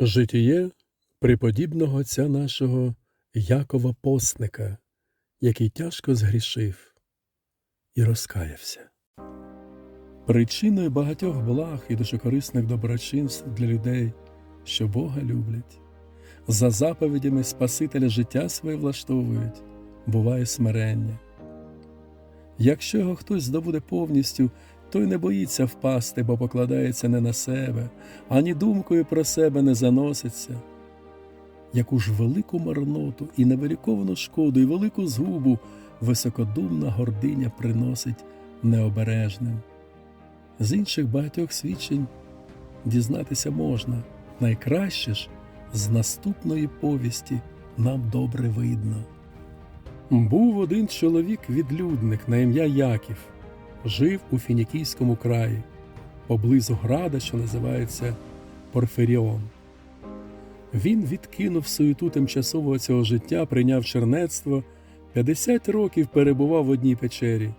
Житіє преподібного отця нашого Якова Постника, який тяжко згрішив і розкаявся. Причиною багатьох благ і душокорисних доброчинств для людей, що Бога люблять, за заповідями Спасителя життя своє влаштовують, буває смирення. Якщо його хтось здобуде повністю, той не боїться впасти, бо покладається не на себе, ані думкою про себе не заноситься. Яку ж велику марноту і невеликовану шкоду, і велику згубу високодумна гординя приносить необережним. З інших багатьох свідчень дізнатися можна, найкраще ж з наступної повісті нам добре видно. Був один чоловік відлюдник на ім'я Яків, жив у Фінікійському краї, поблизу града, що називається Порфиріон. Він відкинув суєту тимчасового цього життя, прийняв чернецтво, 50 років перебував в одній печері.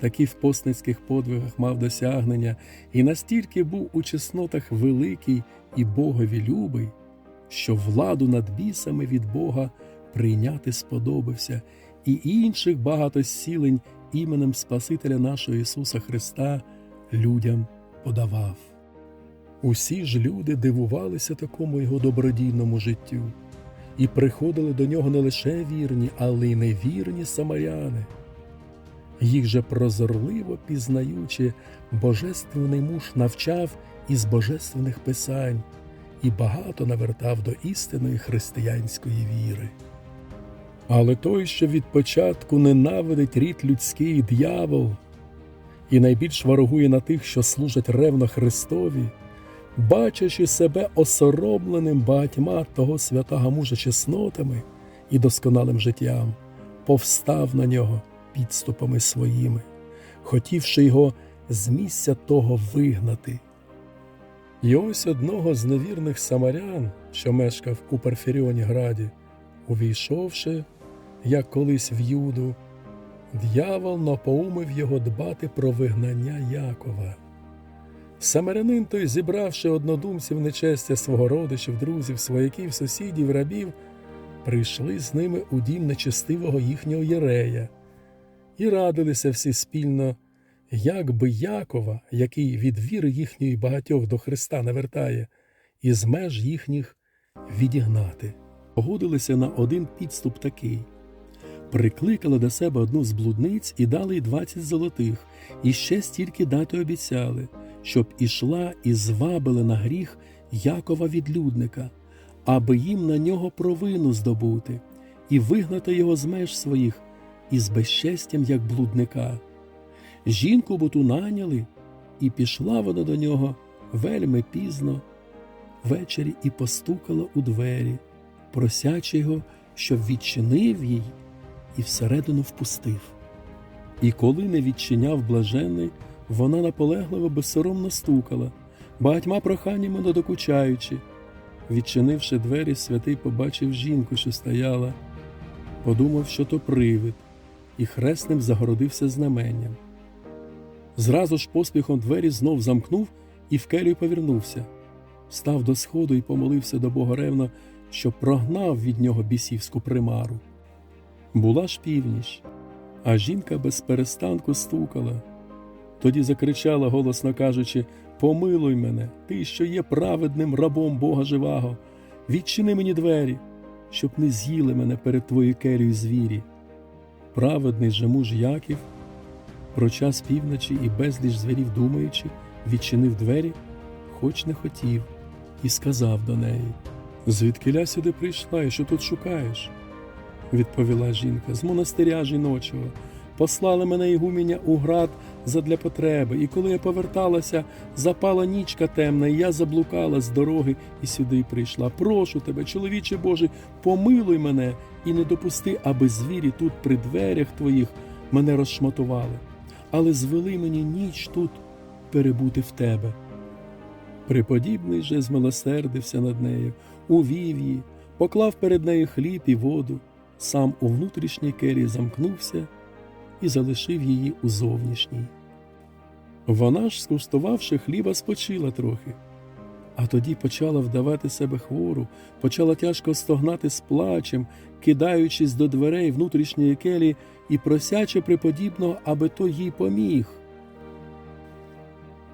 Такі в постницьких подвигах мав досягнення і настільки був у чеснотах великий і Богові любий, що владу над бісами від Бога прийняти сподобався, і інших багато зцілень іменем Спасителя нашого Ісуса Христа людям подавав. Усі ж люди дивувалися такому його добродійному життю, і приходили до нього не лише вірні, але й невірні самаряни. Їх же прозорливо пізнаючи, божественний муж навчав із божественних писань і багато навертав до істинної християнської віри. Але той, що від початку ненавидить рід людський дьявол і найбільш ворогує на тих, що служать ревно Христові, бачачи себе осоромленим багатьма того святого мужа чеснотами і досконалим життям, повстав на нього підступами своїми, хотівши його з місця того вигнати. І ось одного з невірних самарян, що мешкав у Парфіріоні граді, увійшовши, як колись в Юду, д'явол напоумив його дбати про вигнання Якова. Самарянин той, зібравши однодумців нечестя свого родичів, друзів, свояків, сусідів, рабів, прийшли з ними у дім нечестивого їхнього єрея і радилися всі спільно, як би Якова, який від віри їхньої багатьох до Христа навертає, із меж їхніх відігнати. Погодилися на один підступ такий. Прикликали до себе одну з блудниць і дали й двадцять золотих, і ще стільки дати обіцяли, щоб ішла і звабили на гріх Якова відлюдника, аби їм на нього провину здобути, і вигнати його з меж своїх із безчестям, як блудника. Жінку бо ту наняли, і пішла вона до нього вельми пізно, ввечері і постукала у двері, просячи його, щоб відчинив їй і всередину впустив. І коли не відчиняв блажений, вона наполегливо безсоромно стукала, багатьма проханнями не докучаючи. Відчинивши двері, святий побачив жінку, що стояла, подумав, що то привид, і хресним загородився знаменням. Зразу ж поспіхом двері знов замкнув і в келію повернувся, став до сходу і помолився до Бога ревно, що прогнав від нього бісівську примару. Була ж північ, а жінка без перестанку стукала. Тоді закричала, голосно кажучи: Помилуй мене, ти, що є праведним рабом Бога живого, відчини мені двері, щоб не з'їли мене перед твоєю келею звірі. Праведний же муж Яків, про час півночі і безліч звірів думаючи, відчинив двері, хоч не хотів, і сказав до неї: Звідкиля сюди прийшла і що тут шукаєш? Відповіла жінка, з монастиря жіночого. Послали мене ігуміння у град задля потреби, і коли я поверталася, запала нічка темна, і я заблукала з дороги і сюди прийшла. Прошу тебе, чоловіче Божий, помилуй мене і не допусти, аби звірі тут при дверях твоїх мене розшматували, але звели мені ніч тут перебути в тебе. Преподібний же змилосердився над нею, увів її, поклав перед нею хліб і воду, сам у внутрішній келії замкнувся і залишив її у зовнішній. Вона ж, скуштувавши хліба, спочила трохи, А тоді почала вдавати себе хвору, почала тяжко стогнати з плачем, кидаючись до дверей внутрішньої келі і просячи преподібного, аби той їй поміг.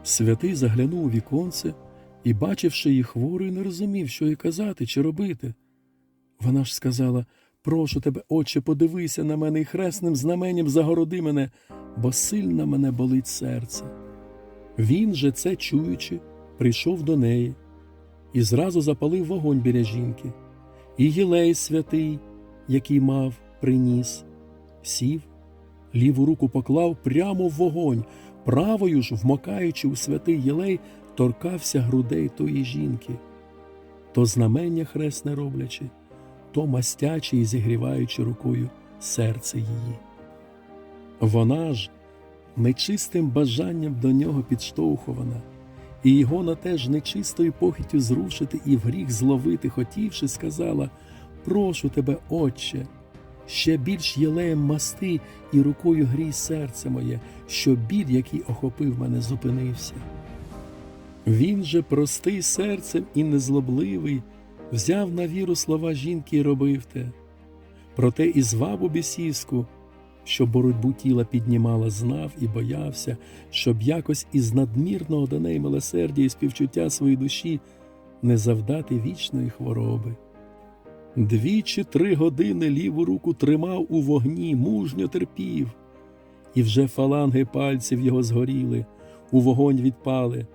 Святий заглянув у віконце і, бачивши її хворою, не розумів, що їй казати чи робити. Вона ж сказала Прошу тебе, отче, подивися на мене і хресним знаменням загороди мене, бо сильно мене болить серце. Він же, це чуючи, прийшов до неї і зразу запалив вогонь біля жінки, і Єлей святий, який мав, приніс, сів, ліву руку поклав прямо в вогонь, правою ж, вмокаючи у святий Єлей, торкався грудей тої жінки, то знамення хресне роблячи, то мастячи і зігріваючи рукою серце її. Вона ж нечистим бажанням до нього підштовхувана, і його на те ж нечистою похитю зрушити і в гріх зловити, хотівши, сказала Прошу тебе, Отче, ще більш єлеєм масти і рукою грій серце моє, що біль, який охопив мене, зупинився. Він же, простий серцем і незлобливий, взяв на віру слова жінки і робив те. Проте і звабу бісівську, що боротьбу тіла піднімала, знав і боявся, щоб якось із надмірного до неї милосердя і співчуття своїй душі не завдати вічної хвороби. Дві чи три години ліву руку тримав у вогні, мужньо терпів, і вже фаланги пальців його згоріли, у вогонь відпали.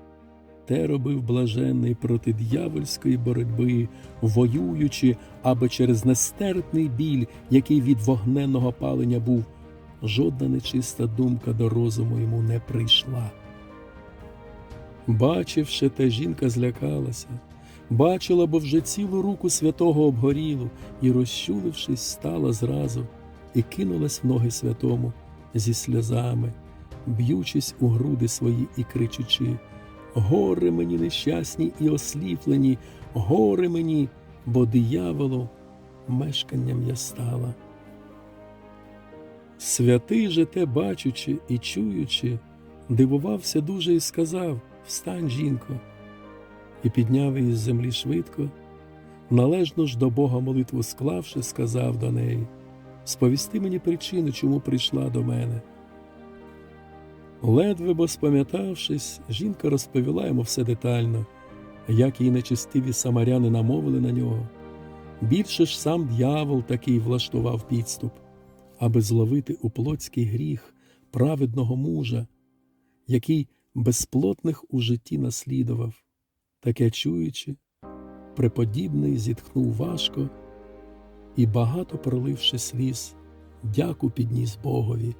Те робив блаженний проти д'явольської боротьби, воюючи, аби через нестерпний біль, який від вогненного палення був, жодна нечиста думка до розуму йому не прийшла. Бачивши те, жінка злякалася, бачила, бо вже цілу руку святого обгорілу, і, розчулившись, стала зразу і кинулась в ноги святому зі сльозами, б'ючись у груди свої і кричучи. Горе мені нещасні і осліплені, горе мені, бо дияволу мешканням я стала. Святий же те, бачучи і чуючи, дивувався дуже і сказав Встань, жінко, і підняв її з землі швидко, належно ж до Бога молитву склавши, сказав до неї Сповісти мені причину, чому прийшла до мене. Ледве бо спам'ятавшись, жінка розповіла йому все детально, як її нечистиві самаряни намовили на нього. Більше ж сам д'явол такий влаштував підступ, аби зловити у плотський гріх праведного мужа, який безплотних у житті наслідував, таке чуючи, преподібний зітхнув важко і, багато проливши сліз, дяку підніс Богові.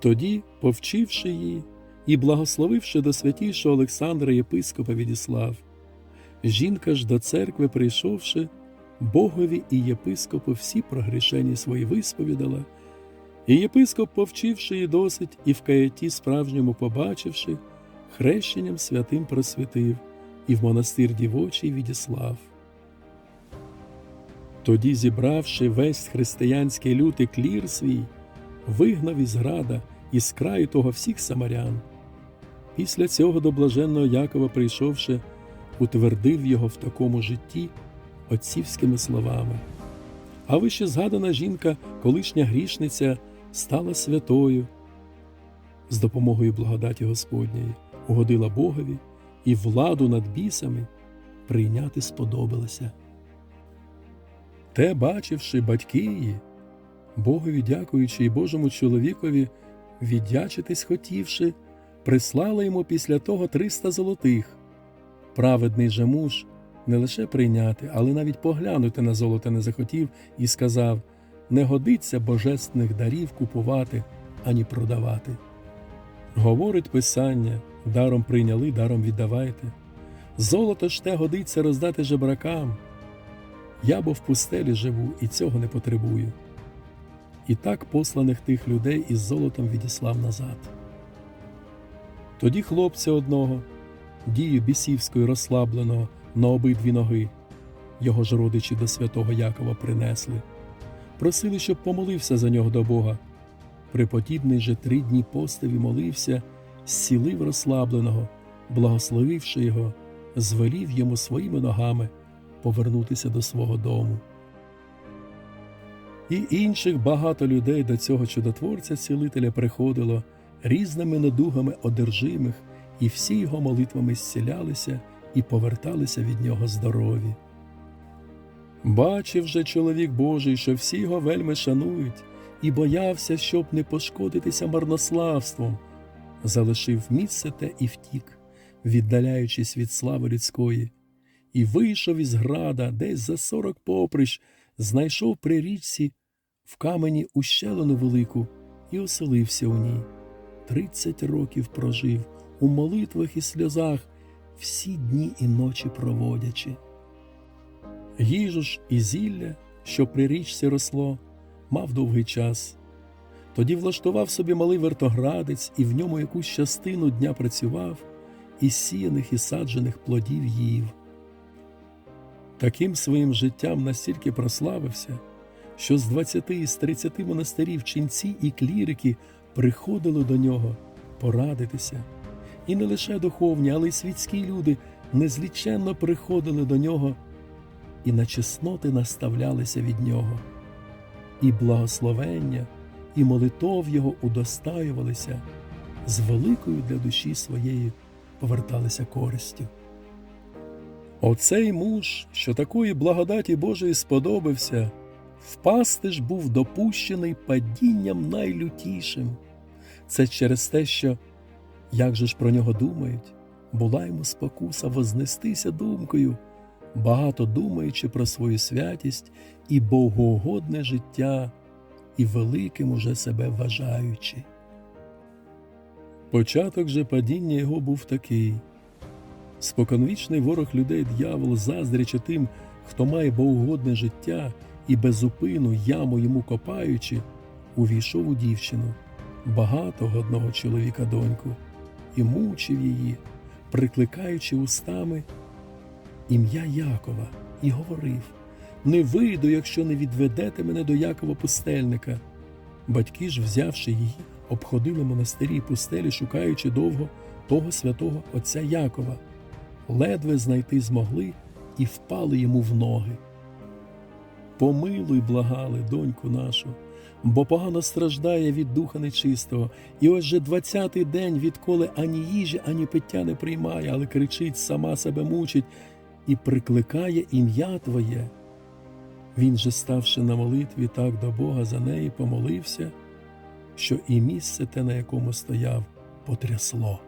Тоді, повчивши її і благословивши до святішого Олександра Єпископа відіслав, жінка ж до церкви прийшовши, Богові і єпископу всі прогрішені свої висповідала, і єпископ, повчивши її досить, і в каяті справжньому побачивши, хрещенням святим просвітив і в монастир дівочий відіслав. Тоді, зібравши весь християнський лютий клір свій, вигнав із града із краю того всіх самарян. Після цього до блаженного Якова, прийшовши, утвердив його в такому житті отцівськими словами. А вище згадана жінка, колишня грішниця, стала святою. З допомогою благодаті Господньої угодила Богові і владу над бісами прийняти сподобалося. Те, бачивши батьки її, Богові дякуючи і Божому чоловікові, віддячитись хотівши, прислала йому після того триста золотих. Праведний же муж не лише прийняти, але навіть поглянути на золото не захотів і сказав не годиться божественних дарів купувати ані продавати. Говорить Писання даром прийняли, даром віддавайте. Золото ж те годиться роздати жебракам. Я бо в пустелі живу і цього не потребую і так посланих тих людей із золотом відіслав назад. Тоді хлопця одного, дію бісівської розслабленого на обидві ноги, його ж родичі до святого Якова принесли, просили, щоб помолився за нього до Бога. Преподібний же три дні постив молився, зцілив розслабленого, благословивши його, звелів йому своїми ногами повернутися до свого дому. І інших багато людей до цього чудотворця цілителя приходило різними недугами одержимих, і всі його молитвами зцілялися і поверталися від нього здорові. Бачив же чоловік Божий, що всі його вельми шанують, і боявся, щоб не пошкодитися марнославством, залишив місце те і втік, віддаляючись від слави людської, і вийшов із града десь за сорок поприщ, знайшов при річці в камені ущелину велику і оселився у ній. Тридцять років прожив у молитвах і сльозах, всі дні і ночі проводячи. Їжу ж і зілля, що при річці росло, мав довгий час. Тоді влаштував собі малий вертоградець і в ньому якусь частину дня працював, і сіяних і саджених плодів їв. Таким своїм життям настільки прославився, що з двадцяти і з тридцяти монастирів ченці і клірики приходили до нього порадитися. І не лише духовні, але й світські люди незліченно приходили до нього і на чесноти наставлялися від нього, і благословення, і молитов його удостаювалися, з великою для душі своєї поверталися користю. Оцей муж, що такої благодаті Божої сподобався, впасти ж був допущений падінням найлютішим. Це через те, що, як же ж про нього думають, була йому спокуса вознестися думкою, багато думаючи про свою святість і богоугодне життя, і великим уже себе вважаючи. Початок же падіння його був такий. Споконвічний ворог людей дьявол, заздрячи тим, хто має богоугодне життя і безупину яму йому копаючи, увійшов у дівчину, багатого одного чоловіка доньку, і мучив її, прикликаючи устами ім'я Якова, і говорив: Не вийду, якщо не відведете мене до Якова пустельника. Батьки ж, взявши її, обходили монастирі і пустелі, шукаючи довго того святого отця Якова, ледве знайти змогли і впали йому в ноги. Помилуй, благали, доньку нашу, бо погано страждає від духа нечистого, і ось же двадцятий день, відколи ані їжі, ані пиття не приймає, але кричить, сама себе мучить і прикликає ім'я Твоє. Він же, ставши на молитві так до Бога за неї, помолився, що і місце те, на якому стояв, потрясло.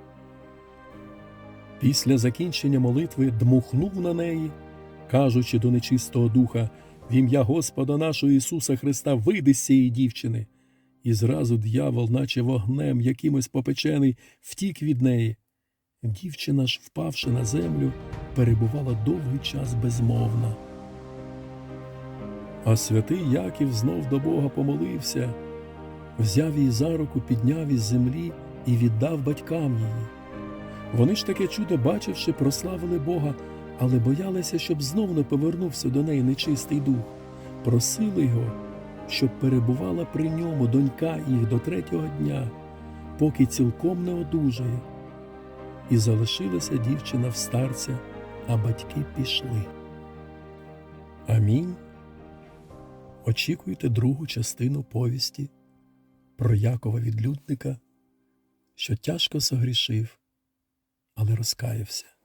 Після закінчення молитви дмухнув на неї, кажучи до нечистого духа, в ім'я Господа нашого Ісуса Христа, вийди з цієї дівчини. І зразу дьявол, наче вогнем якимось попечений, втік від неї. Дівчина ж, впавши на землю, перебувала довгий час безмовна. А святий Яків знов до Бога помолився, взяв її за руку, підняв із землі і віддав батькам її. Вони ж таке чудо, бачивши, прославили Бога, але боялися, щоб знов не повернувся до неї нечистий дух. Просили його, щоб перебувала при ньому донька їх до третього дня, поки цілком не одужає. І залишилася дівчина в старця, а батьки пішли. Амінь. Очікуйте другу частину повісті про Якова відлюдника, що тяжко согрішив, але розкаявся.